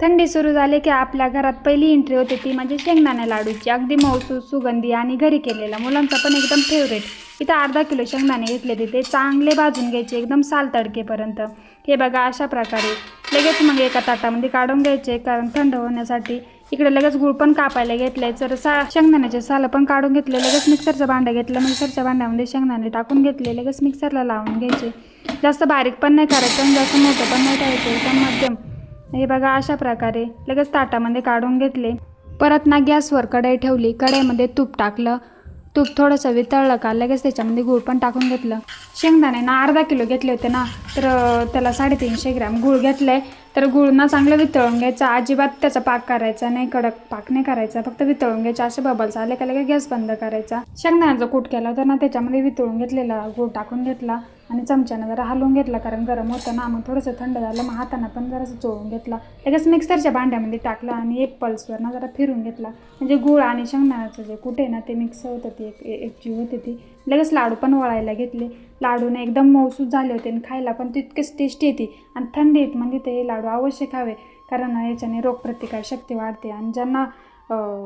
थंडी सुरू झाली की आपल्या घरात पहिली एंट्री होते ती म्हणजे शेंगदाणे लाडूची. अगदी मौसूद सुगंधी आणि घरी केलेला. मुलांचा पण एकदम फेवरेट इथं अर्धा किलो शेंगदाणे घेतले तिथे चांगले भाजून घ्यायचे एकदम साल तडकेपर्यंत. हे बघा अशा प्रकारे. लगेच मग एका ताटामध्ये काढून घ्यायचे कारण थंड होण्यासाठी. इकडे लगेच गुळ पण कापायला घेतलंय. तर सा शेंगदाण्याचे सालं पण काढून घेतले लगेच मिक्सरचं भांडं घेतलं मिक्सरच्या भांड्यामध्ये शेंगदाणे टाकून घेतले लगेच मिक्सरला लावून घ्यायचे. जास्त बारीक पण नाही करायचं आणि जास्त मोठं पण नाही करायचं. एकदम मध्यम. हे बघा अशा प्रकारे लगेच ताटामध्ये काढून घेतले. परत ना गॅसवर कढई ठेवली. कढईमध्ये तूप टाकलं. तूप थोडंसं वितळलं का लगेच त्याच्यामध्ये गूळ पण टाकून घेतलं. शेंगदाणे ना अर्धा किलो घेतले होते ना तर त्याला साडेतीनशे ग्रॅम गूळ घेतलं आहे तर गूळ ना चांगलं वितळून घ्यायचं. अजिबात त्याचा पाक करायचा नाही कडक पाक नाही करायचा. फक्त वितळून घ्यायचा. असे बबल्स आले का लगेच गॅस बंद करायचा. शेंगदाण्याचा कूट केला होता ना त्याच्यामध्ये वितळून घेतलेला गूळ टाकून घेतला. आणि चमच्यानं जरा हलवून घेतला कारण गरम होतं ना मग थोडंसं थंड झालं मग हातानं पण जरासं चोळून घेतला. लगेच मिक्सरच्या भांड्यामध्ये टाकला आणि एक पल्सवर ना जरा फिरून घेतला. म्हणजे गूळ आणि शेंगदाण्याचं जे कुठे ना ते मिक्स होतं ती एक एक जीव होती ती. लगेच लाडू पण वळायला घेतले. लाडूने एकदम मौसूद झाले होते आणि खायला पण तितकेच टेस्टी येते. आणि थंडीत म्हणजे ते लाडू अवश्य खावे कारण याच्याने रोगप्रतिकार शक्ती वाढते. आणि ज्यांना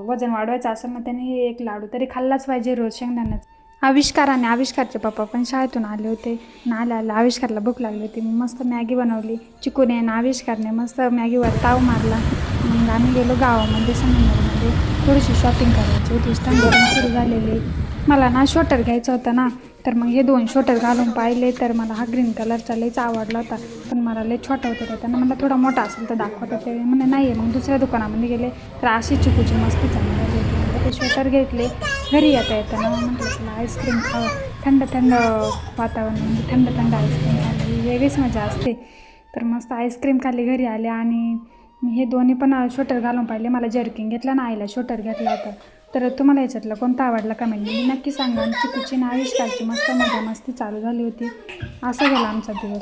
वजन वाढवायचं असेल ना त्यांनी हे एक लाडू तरी खाल्लाच पाहिजे रोज शेंगदाण्याचं. आविष्कार आणि आविष्कारचे पप्पा पण शाळेतून आले होते. ना आल्या आल्या आविष्कारला भूक लागली होती. मग मस्त मॅगी बनवली. चिकूने आणि आविष्कारने मस्त मॅगीवर ताव मारला. मग आम्ही गेलो गावामध्ये संगमनेरमध्ये थोडीशी शॉपिंग करायची होती. थंडी सुरू झालेली. मला ना शॉटर घ्यायचा होता ना. तर मग हे दोन शॉटर घालून पाहिले. तर मला हा ग्रीन कलरचा लईच आवडला होता. पण मला लई छोटा होता त्यांना मला थोडा मोठा असेल तर दाखवत होते. म्हणजे नाही आहे मग दुसऱ्या दुकानामध्ये गेले. तर अशी चिकूची मस्ती चांगली होती. ते स्वेटर घेतले. घरी येता येताना म्हटलं तुला आईस्क्रीम खावं. थंड थंड वातावरण म्हणजे थंड थंड आईस्क्रीम खाल्ली. वेगळीच मजा असते. तर मस्त आईस्क्रीम खाल्ली घरी आले आणि मी हे दोन्ही पण स्वेटर घालून पाहिले. मला जर्किंग घेतला ना आईला स्वेटर घेतला होता. तर तुम्हाला याच्यातलं कोणता आवडला कमेंटमध्ये म्हणजे? नक्की सांगा आमची चिकूची आणि आविष्कारची मस्त मजा मस्ती चालू झाली होती. असा गेला आमचा दिवस.